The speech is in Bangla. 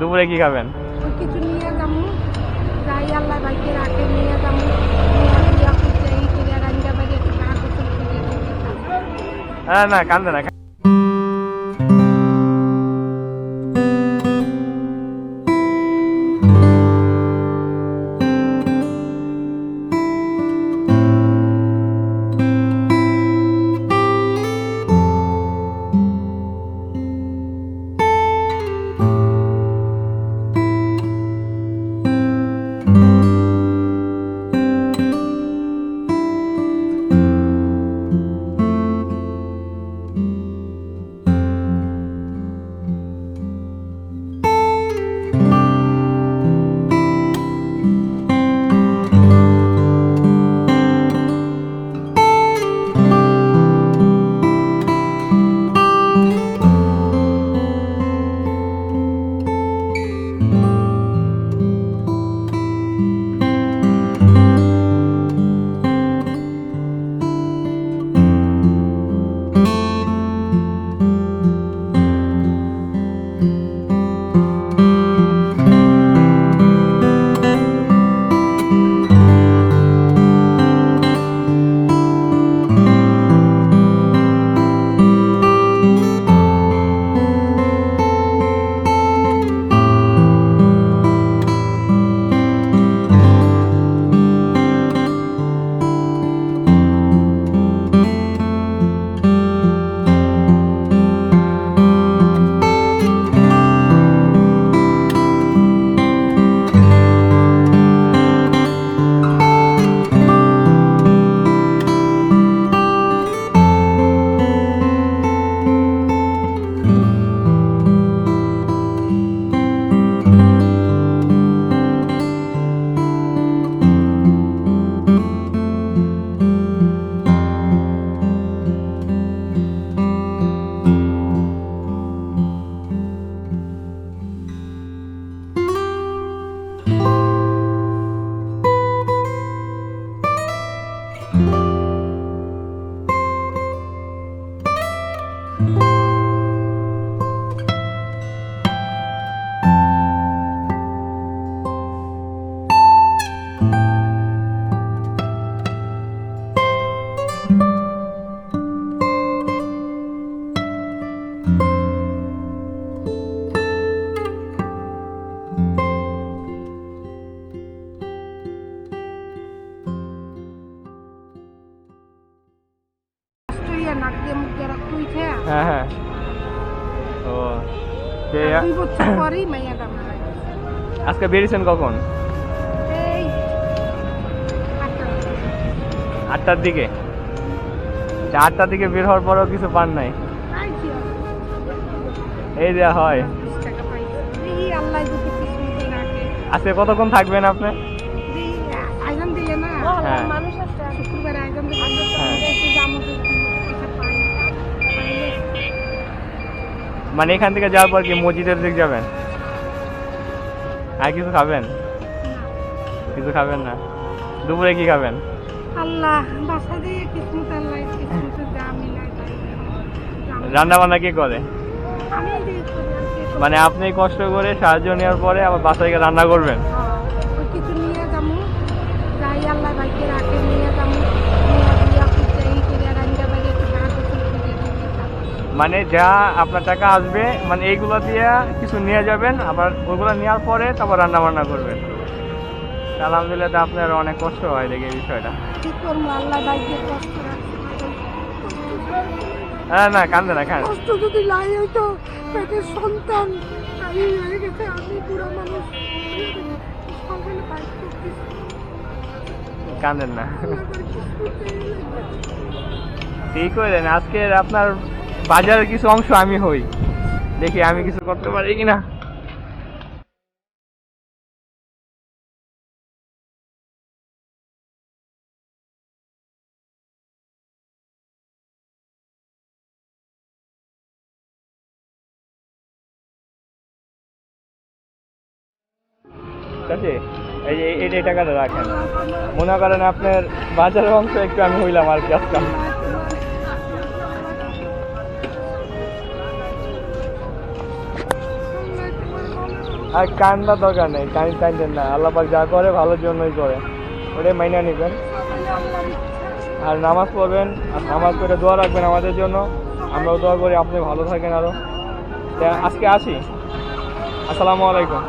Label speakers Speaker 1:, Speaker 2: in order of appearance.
Speaker 1: দুপুরে কি খাবেন?
Speaker 2: কিছু নিয়ে যাব। যাই আল্লাহ ভাইকে রাখে যাব।
Speaker 1: হ্যাঁ না কান্দে না
Speaker 2: অস্ট্রেলিয়া নাক দিয়ে মুখ দিয়ে রক্ত উঠে
Speaker 1: হ্যাঁ হ্যাঁ। ও
Speaker 2: দুই বছর পরেই মাইয়াটা মারা গেছে।
Speaker 1: আজকে বেরিয়েছেন কখন?
Speaker 2: এই
Speaker 1: আটটার দিকে। আচ্ছা, আটটার দিকে বের হওয়ার পরেও কিছু পান নাই? এই দেওয়া হয়। আজকে কতক্ষণ থাকবেন আপনি? হ্যাঁ।
Speaker 2: মানুষ আছে শুক্রবার আয়োজন দিলে
Speaker 1: হ্যাঁ।
Speaker 2: একটু যাব যদি পয়সা পাই পাইলে
Speaker 1: মানে এখান থেকে যাওয়ার পর কি মসজিদের দিক যাবেন? আর কিছু খাবেন? কিছু খাবেন না? দুপুরে কি খাবেন?
Speaker 2: আল্লাহ বাসা দিয়ে কিসমত আল্লাহ কিসমতে যা মিলাই তাই যাব।
Speaker 1: রান্না বান্না কে করে। মানে আপনি কষ্ট করে সাহায্য নেওয়ার পরে আবার বাসায় গিয়ে রান্না করবেন
Speaker 2: হ্যাঁ, ওই কিছু নিয়ে যাব যাই আল্লাহ ভাইকে রাখে নিয়ে যাব নিয়ে দিয়া খুঁজে এই করে রান্না বাড়ি একটু টাকা পয়সা খুঁজে দিতে যাব।
Speaker 1: মানে যা আপনার টাকা আসবে মানে এইগুলো দিয়ে কিছু নিয়ে যাবেন আবার ওইগুলো নেওয়ার পরে তারপর রান্না বান্না করবেন আলহামদুলিল্লাহ তো আপনার অনেক কষ্ট হয় দেখে এই বিষয়টা। হ্যাঁ না কান্দে না খান
Speaker 2: কষ্ট যদি লাই হইতো পেটের সন্তান আমি হয়ে গেছে আমি মানুষ
Speaker 1: কান্দেন না। ঠিক করে আজকের আপনার বাজারের কিছু অংশ আমি হই। দেখি আমি কিছু করতে পারি কিনা। আছে এই যে এই টাকাটা রাখেন। মনে করেন আপনার বাজারের অংশ একটু আমি হইলাম আর কি আজকাল। আর কান্দা দরকার নেই কান কান্দেন না। আল্লাহ পাক যা করে ভালোর জন্যই করে। ওটাই মাইনা নেবেন। আর নামাজ পড়বেন, আর নামাজ পড়ে দোয়া রাখবেন আমাদের জন্য। আমরাও দোয়া করি, আপনি ভালো থাকেন আরও আজকে আসি। আসসালামু আলাইকুম।